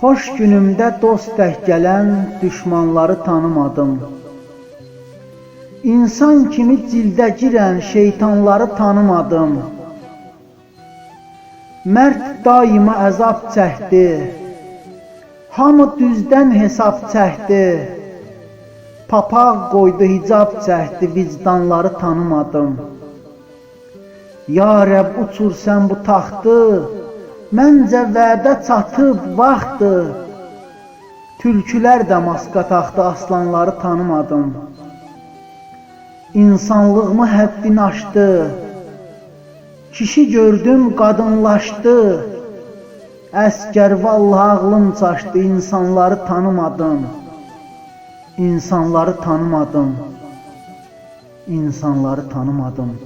Xoş günümdə dost tək gələn düşmanları tanımadım. İnsan kimi cildə girən şeytanları tanımadım. Mərd daima əzab çəkdi. Hamı düzdən hesab çəkdi. Papaq qoydu hicab çəkdi, vicdanları tanımadım. Ya Rəbb uçur sən bu taxtı, Məncə vədə çatıb vaxtdır. Tülkülər də maska taxtı, aslanları tanımadım. İnsanlığımı həddin aşdı. Kişi gördüm qadınlaşdı. Əskər vallahi ağlım çaşdı, insanları tanımadım. İnsanları tanımadım. İnsanları tanımadım.